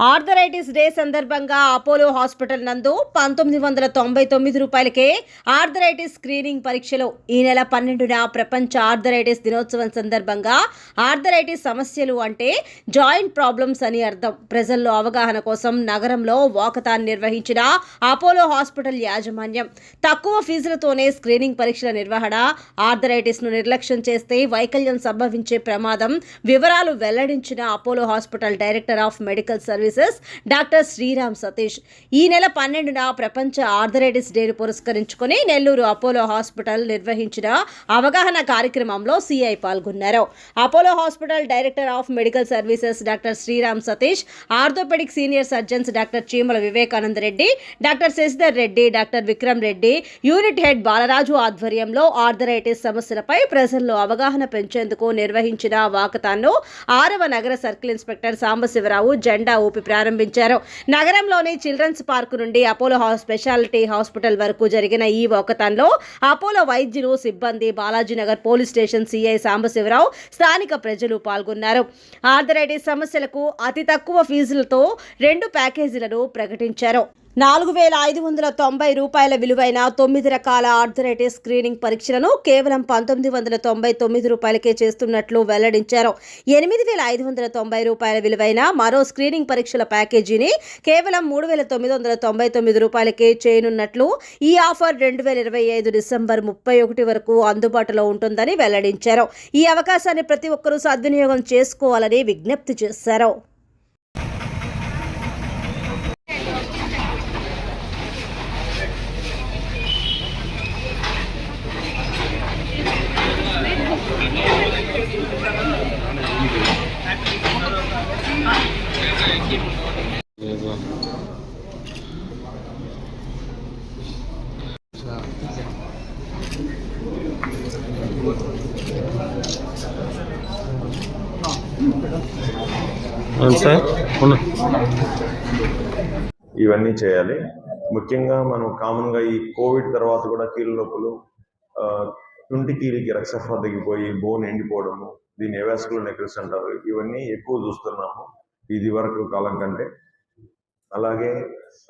Arthritis day సందర్భంగా Apollo hospital నందు పంతొమ్మిది వందల తొంభై తొమ్మిది రూపాయలకే ఆర్థరైటిస్ స్క్రీనింగ్ పరీక్షలో. ఈ నెల పన్నెండున ప్రపంచ ఆర్థరైటిస్ దినోత్సవం సందర్భంగా ఆర్థరైటిస్ సమస్యలు అంటే జాయింట్ ప్రాబ్లమ్స్ అని అర్థం. ప్రజల్లో అవగాహన కోసం నగరంలో వాకథాన్ నిర్వహించిన అపోలో హాస్పిటల్ యాజమాన్యం తక్కువ ఫీజులతోనే స్క్రీనింగ్ పరీక్షల నిర్వహణ ఆర్థరైటిస్ను నిర్లక్ష్యం చేస్తే వైకల్యం సంభవించే ప్రమాదం వివరాలు వెల్లడించిన Apollo hospital director of medical services doctor Sriram Satish. ఈ నెల పన్నెండున ప్రపంచ ఆర్థరైటిస్ డేను పురస్కరించుకొని నెల్లూరు అపోలో హాస్పిటల్ నిర్వహించిన అవగాహన కార్యక్రమంలో సిఐ పాల్గొన్నారు. Apollo hospital director of medical services doctor Sriram Satish orthopaedic senior surgeons doctor Cheemala Vivekananda Reddy doctor Sasidhar Reddy doctor Vikram Reddy unit head Balaraju ఆధ్వర్యంలో ఆర్థరైటిస్ సమస్యలపై ప్రజల్లో అవగాహన పెంచేందుకు నిర్వహించిన వాకతాన్ను ఆరవ నగర సర్కిల్ ఇన్స్పెక్టర్ సాంబశివరావు జెండా ఊపి ప్రారంభించారు. నగరంలోని చిల్డ్రన్స్ పార్క్ నుండి అపోలో హా- స్పెషాలిటీ హాస్పిటల్ వరకు జరిగిన ఈ వాకతాన్లో అపోలో వైద్యులు సిబ్బంది Balajinagar police station CI Sambasivarao స్థానిక ప్రజలు పాల్గొన్నారు. ఆర్థరైటిస్ సమస్యలకు అతి తక్కువ ఫీజులతో రెండు ప్యాకేజీలను ప్రకటించారు. నాలుగు వేల ఐదు వందల తొంభై రూపాయల విలువైన తొమ్మిది రకాల ఆర్థరైటిస్ స్క్రీనింగ్ పరీక్షలను కేవలం పంతొమ్మిది వందల తొంభై తొమ్మిది రూపాయలకే చేస్తున్నట్లు వెల్లడించారు. ఎనిమిది వేల ఐదు వందల తొంభై రూపాయల విలువైన మరో స్క్రీనింగ్ పరీక్షల ప్యాకేజీని కేవలం మూడు వేల తొమ్మిది వందల తొంభై తొమ్మిది రూపాయలకే చేయనున్నట్లు ఈ ఆఫర్ రెండు వేల ఇరవై ఐదు డిసెంబర్ ముప్పై ఒకటి వరకు అందుబాటులో ఉంటుందని వెల్లడించారు. ఈ అవకాశాన్ని ప్రతి ఒక్కరూ సద్వినియోగం చేసుకోవాలని విజ్ఞప్తి చేశారు. ఇవన్నీ చేయాలి. ముఖ్యంగా మనం కామన్గా ఈ కోవిడ్ తర్వాత కూడా కీళ్ళ నొప్పులు తుంటి కీలికి రక్తస్రావం తగ్గిపోయి బోన్ ఎండిపోవడము దీన్ని ఎవాస్కులర్ నెక్లెస్ అంటారు. ఇవన్నీ ఎక్కువ చూస్తున్నాము. ఇది వరకు కాలం కంటే అలాగే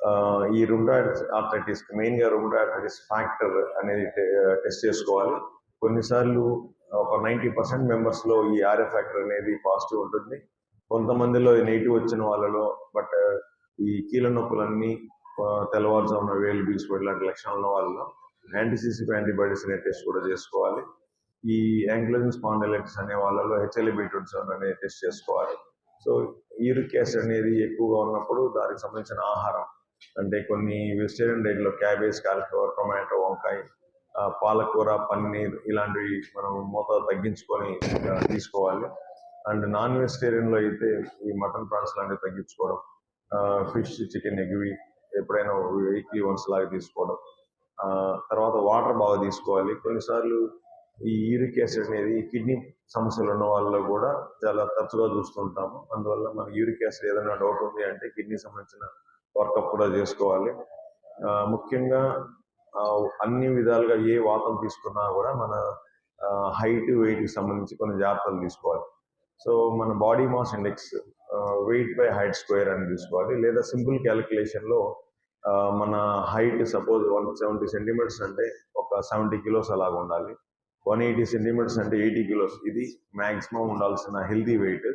ఆ, ఈ రుమ్డాయిడ్ ఆర్థైటిస్ మెయిన్గా రుమ్డాయిడ్ ఆర్థరైటిస్ ఫ్యాక్టర్ అనేది టెస్ట్ చేసుకోవాలి. కొన్నిసార్లు ఒక నైంటీ పర్సెంట్ మెంబర్స్లో ఈ ఆర్ఎఫ్ ఫ్యాక్టర్ అనేది పాజిటివ్ ఉంటుంది. కొంతమందిలో నెగిటివ్ వచ్చిన వాళ్ళలో బట్ ఈ కీళ్ళ నొప్పులన్నీ తెల్లవారుజామున వేలు బీసుకోవడం ఇలాంటి లక్షణాలు ఉన్న వాళ్ళలో యాంటీసీసీ యాంటీబాడీస్ అనే టెస్ట్ కూడా చేసుకోవాలి. ఈ యాంగ్లోజిన్ స్పాండలైటిస్ అనే వాళ్ళలో హెచ్ఎల్ఏ బీట్రూట్స్ అనే టెస్ట్ చేసుకోవాలి. సో యూరిక్ యాసిడ్ అనేది ఎక్కువగా ఉన్నప్పుడు దానికి సంబంధించిన ఆహారం అంటే కొన్ని వెజిటేరియన్ డైట్లో క్యాబేజ్ కాలిఫ్లవర్ టొమాటో వంకాయ పాలకూర పన్నీర్ ఇలాంటివి మనం మూత తగ్గించుకొని తీసుకోవాలి. అండ్ నాన్ వెజిటేరియన్లో అయితే ఈ మటన్ ప్రాన్స్ లాంటివి తగ్గించుకోవడం ఫిష్ చికెన్ ఎగ్వి ఎప్పుడైనా వీక్లీ వన్స్ లాగా తీసుకోవడం తర్వాత వాటర్ బాగా తీసుకోవాలి. కొన్నిసార్లు ఈ యూరిక్ యాసిడ్ అనేది కిడ్నీ సమస్యలు ఉన్న వాళ్ళు కూడా చాలా తరచుగా చూస్తుంటాము. అందువల్ల మన యూరిక్ యాసిడ్ ఏదైనా డౌట్ ఉంది అంటే కిడ్నీ సంబంధించిన వర్కప్ కూడా చేసుకోవాలి. ముఖ్యంగా అన్ని విధాలుగా ఏ వాతం తీసుకున్నా కూడా మన హైట్ వెయిట్కి సంబంధించి కొన్ని జాగ్రత్తలు తీసుకోవాలి. సో మన body mass index weight by height square అని తీసుకోవాలి. లేదా సింపుల్ క్యాలిక్యులేషన్లో మన height suppose one seventy centimetres అంటే ఒక సెవెంటీ కిలోస్ అలాగ ఉండాలి వన్ ఎయిటీ సెంటీమీటర్స్ అంటే ఎయిటీ కిలోస్. ఇది మ్యాక్సిమం ఉండాల్సిన హెల్తీ వెయిట్.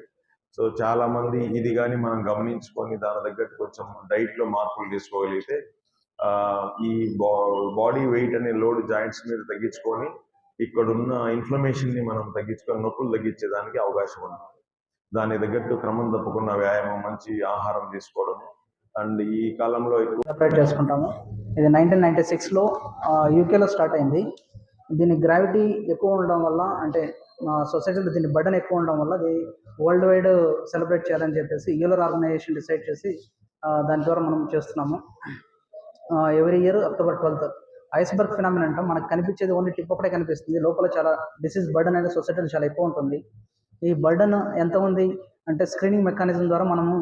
సో చాలా మంది ఇది కానీ మనం గమనించుకొని దాని తగ్గట్టు కొంచెం డైట్లో మార్పులు తీసుకోగలిగితే ఈ ఈ బాడీ వెయిట్ అనే లోడ్ జాయింట్స్ మీద తగ్గించుకొని ఇక్కడ ఉన్న ఇన్ఫ్లమేషన్ని మనం తగ్గించుకొని నొప్పులు తగ్గించేదానికి అవకాశం ఉంది. దాని తగ్గట్టు క్రమం తప్పకుండా వ్యాయామం మంచి ఆహారం తీసుకోవడం అండ్ ఈ కాలంలో ఎక్కువ సెపరేట్ చేసుకుంటాము. ఇది నైన్టీన్ నైంటీ సిక్స్లో యూకేలో స్టార్ట్ అయింది. దీని గ్రావిటీ ఎక్కువ ఉండడం వల్ల అంటే మా సొసైటీలో దీని బర్డన్ ఎక్కువ ఉండడం వల్ల అది వరల్డ్ వైడ్ సెలబ్రేట్ చేయాలని చెప్పేసి యూలర్ ఆర్గనైజేషన్ డిసైడ్ చేసి దాని ద్వారా మనం చేస్తున్నాము. Every year October twelfth iceberg phenomenon అంటాం. మనకు కనిపించేది ఓన్లీ టిప్ ఒకటే కనిపిస్తుంది. లోపల చాలా డిసీజ్ బర్డన్ అనేది సొసైటీలో చాలా ఎక్కువ ఉంటుంది. ఈ బర్డన్ ఎంత ఉంది అంటే స్క్రీనింగ్ మెకానిజం ద్వారా మనము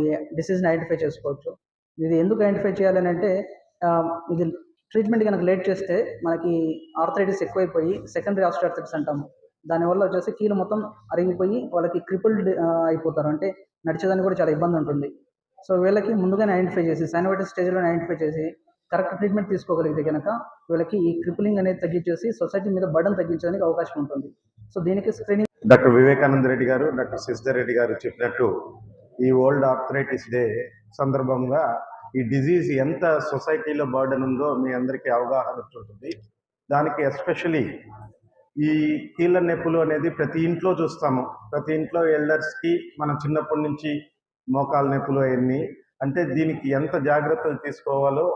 ఈ డిసీజ్ని ఐడెంటిఫై చేసుకోవచ్చు. ఇది ఎందుకు ఐడెంటిఫై చేయాలని అంటే ఇది ట్రీట్మెంట్ కనుక లేట్ చేస్తే మనకి ఆర్థరైటిస్ ఎక్కువైపోయి సెకండరీ ఆస్ట్రార్థరైటిస్ అంటాము. దానివల్ల వచ్చేసి కీలు మొత్తం అరిగిపోయి వాళ్ళకి క్రిపుల్డ్ అయిపోతారు. అంటే నడిచేదానికి కూడా చాలా ఇబ్బంది ఉంటుంది. సో వీళ్ళకి ముందుగానే ఐడెంటిఫై చేసి సైనోవైటిస్ స్టేజ్లో ఐడెంటిఫై చేసి కరెక్ట్ ట్రీట్మెంట్ తీసుకోగలిగితే కనుక వీళ్ళకి ఈ క్రిపులింగ్ అనేది తగ్గించేసి సొసైటీ మీద బర్డన్ తగ్గించడానికి అవకాశం ఉంటుంది. సో దీనికి స్క్రీనింగ్ డాక్టర్ వివేకానంద రెడ్డి గారు డాక్టర్ శశిధర్ రెడ్డి గారు చెప్పినట్టు ఈ వరల్డ్ ఆర్థరైటిస్ డే సందర్భంగా ఈ డిజీజ్ ఎంత సొసైటీలో బర్డన్ ఉందో మీ అందరికీ అవగాహన ఉంటుంది దానికి ఎస్పెషలీ ఈ కీళ్ళ నొప్పులు అనేది ప్రతి ఇంట్లో చూస్తాము. ప్రతి ఇంట్లో ఎల్డర్స్కి మనం చిన్నప్పటి నుంచి మోకాల నొప్పులు అవన్నీ అంటే దీనికి ఎంత జాగ్రత్తలు తీసుకోవాలో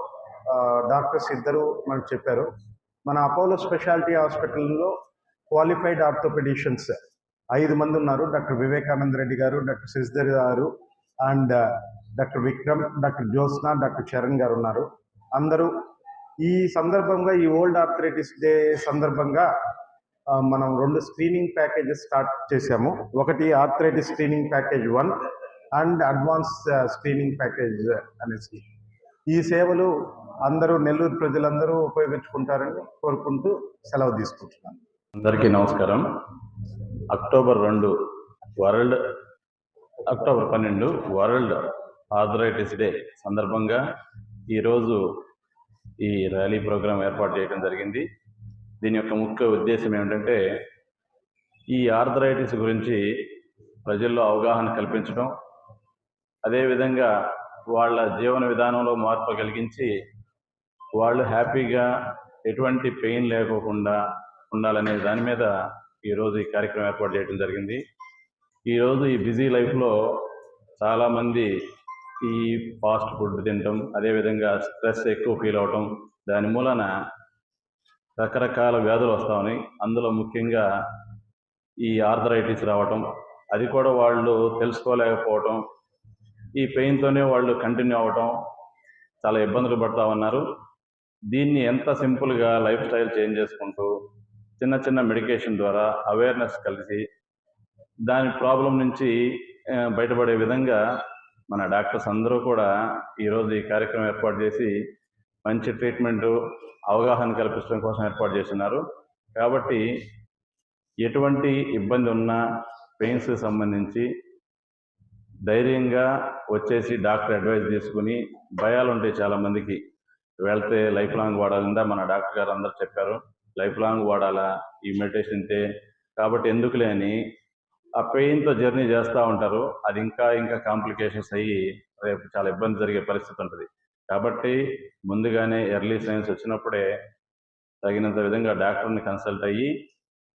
డాక్టర్స్ ఇద్దరు మనకు చెప్పారు. మన అపోలో స్పెషాలిటీ హాస్పిటల్లో క్వాలిఫైడ్ ఆర్థోపెడిషియన్స్ ఐదు మంది ఉన్నారు. డాక్టర్ వివేకానంద రెడ్డి గారు డాక్టర్ శశిధర్ గారు and doctor Vikram doctor Jyotsna doctor Charan గారు ఉన్నారు. అందరూ ఈ సందర్భంగా ఈ ఓల్డ్ ఆర్థరైటిస్ డే సందర్భంగా మనం రెండు స్క్రీనింగ్ ప్యాకేజెస్ స్టార్ట్ చేశాము. ఒకటి arthritis screening package one and advance screening package అనేసి. ఈ సేవలు అందరూ నెల్లూరు ప్రజలందరూ ఉపయోగించుకుంటారని కోరుకుంటూ సెలవు తీసుకుంటున్నాను. అందరికీ నమస్కారం. అక్టోబర్ రెండు వరల్డ్ అక్టోబర్ పన్నెండు వరల్డ్ ఆర్థరైటిస్ డే సందర్భంగా ఈరోజు ఈ ర్యాలీ ప్రోగ్రాం ఏర్పాటు చేయడం జరిగింది. దీని యొక్క ముఖ్య ఉద్దేశం ఏమిటంటే ఈ ఆర్థరైటిస్ గురించి ప్రజల్లో అవగాహన కల్పించడం అదేవిధంగా వాళ్ళ జీవన విధానంలో మార్పు కలిగించి వాళ్ళు హ్యాపీగా ఎటువంటి పెయిన్ లేకోకుండా ఉండాలనే దాని మీద ఈరోజు ఈ కార్యక్రమం ఏర్పాటు చేయడం జరిగింది. ఈరోజు ఈ బిజీ లైఫ్లో చాలామంది ఈ ఫాస్ట్ ఫుడ్ తినటం అదేవిధంగా స్ట్రెస్ ఎక్కువ ఫీల్ అవటం దాని మూలన రకరకాల వ్యాధులు వస్తామని అందులో ముఖ్యంగా ఈ ఆర్థరైటిస్ రావటం అది కూడా వాళ్ళు తెలుసుకోలేకపోవటం ఈ పెయిన్తోనే వాళ్ళు కంటిన్యూ అవ్వటం చాలా ఇబ్బందులు పడతా ఉన్నారు. దీన్ని ఎంత సింపుల్గా లైఫ్ స్టైల్ చేంజ్ చేసుకుంటూ చిన్న చిన్న మెడికేషన్ ద్వారా అవేర్నెస్ కలిసి దాని ప్రాబ్లం నుంచి బయటపడే విధంగా మన డాక్టర్స్ అందరూ కూడా ఈరోజు ఈ కార్యక్రమం ఏర్పాటు చేసి మంచి ట్రీట్మెంట్ అవగాహన కల్పించడం కోసం ఏర్పాటు చేస్తున్నారు. కాబట్టి ఎటువంటి ఇబ్బంది ఉన్నా పెయిన్స్కి సంబంధించి ధైర్యంగా వచ్చేసి డాక్టర్ అడ్వైస్ తీసుకుని భయాలు ఉంటాయి చాలామందికి వెళ్తే లైఫ్ లాంగ్ వాడాలందా మన డాక్టర్ గారు అందరు చెప్పారు. లైఫ్ లాంగ్ వాడాలా? ఈ మెడిటేషన్ ఇంతే కాబట్టి ఎందుకులే అని ఆ పెయిన్తో జర్నీ చేస్తూ ఉంటారు. అది ఇంకా ఇంకా కాంప్లికేషన్స్ అయ్యి రేపు చాలా ఇబ్బంది జరిగే పరిస్థితి ఉంటుంది. కాబట్టి ముందుగానే ఎర్లీ సైన్స్ వచ్చినప్పుడే తగినంత విధంగా డాక్టర్ని కన్సల్ట్ అయ్యి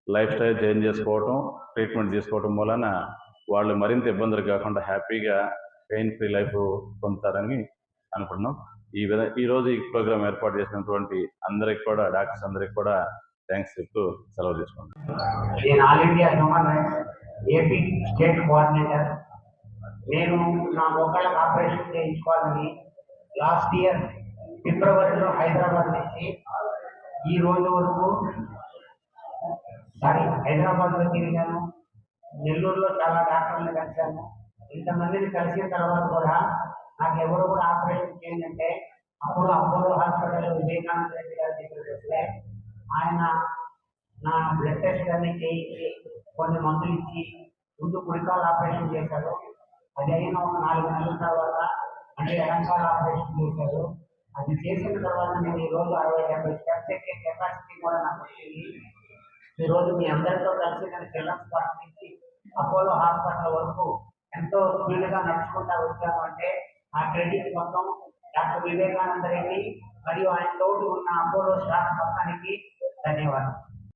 లైఫ్ స్టైల్ చేంజ్ చేసుకోవటం ట్రీట్మెంట్ తీసుకోవటం వలన వాళ్ళు మరింత ఇబ్బందులు కాకుండా హ్యాపీగా పెయిన్ ఫ్రీ లైఫ్ పొందుతారని అనుకుంటున్నాం. ఈ విధ ఈరోజు ఈ ప్రోగ్రాం ఏర్పాటు చేసినటువంటి అందరికి కూడా డాక్టర్స్ అందరికి కూడా థ్యాంక్స్ చెప్తూ సెలవు తీసుకుంటాం ఏపీ స్టేట్ కోఆర్డినేటర్. నేను నా మొక్కలకు ఆపరేషన్ చేయించుకోవాలని లాస్ట్ ఇయర్ ఫిబ్రవరిలో హైదరాబాద్ నుంచి ఈ రోజు వరకు సారీ హైదరాబాద్లో తిరిగాను. నెల్లూరులో చాలా డాక్టర్లను కలిశాను. ఇంతమందిని కలిసిన తర్వాత కూడా నాకు ఎవరు కూడా ఆపరేషన్ చేయండి అప్పుడు అపోలో హాస్పిటల్ వివేకానంద రెడ్డి గారి దగ్గర వస్తే ఆయన నా బ్లడ్ టెస్ట్ అన్ని చేయించి కొన్ని మందులు ఇచ్చి ముందు కుడికాల ఆపరేషన్ చేశారు. అది అయిన ఒక నాలుగు నెలల తర్వాత అంటే ఎడంకాల ఆపరేషన్ చేశారు. అది చేసిన తర్వాత నేను ఈ రోజు అరవై డెబ్బై స్టెప్స్ ఎక్కే కెపాసిటీ కూడా నాకు వచ్చింది. ఈరోజు రోజు మీ అందరితో కలిసి నేను చిల్డ్రన్స్ పార్క్ నుంచి అపోలో హాస్పిటల్ వరకు ఎంతో స్పీడ్గా నడుచుకుంటా వచ్చాము అంటే ఆ క్రెడిట్ మొత్తం డాక్టర్ వివేకానంద రెడ్డి మరియు ఆయన తోడు ఉన్న అపోలో స్టాఫ్ మొత్తానికి ధన్యవాదాలు.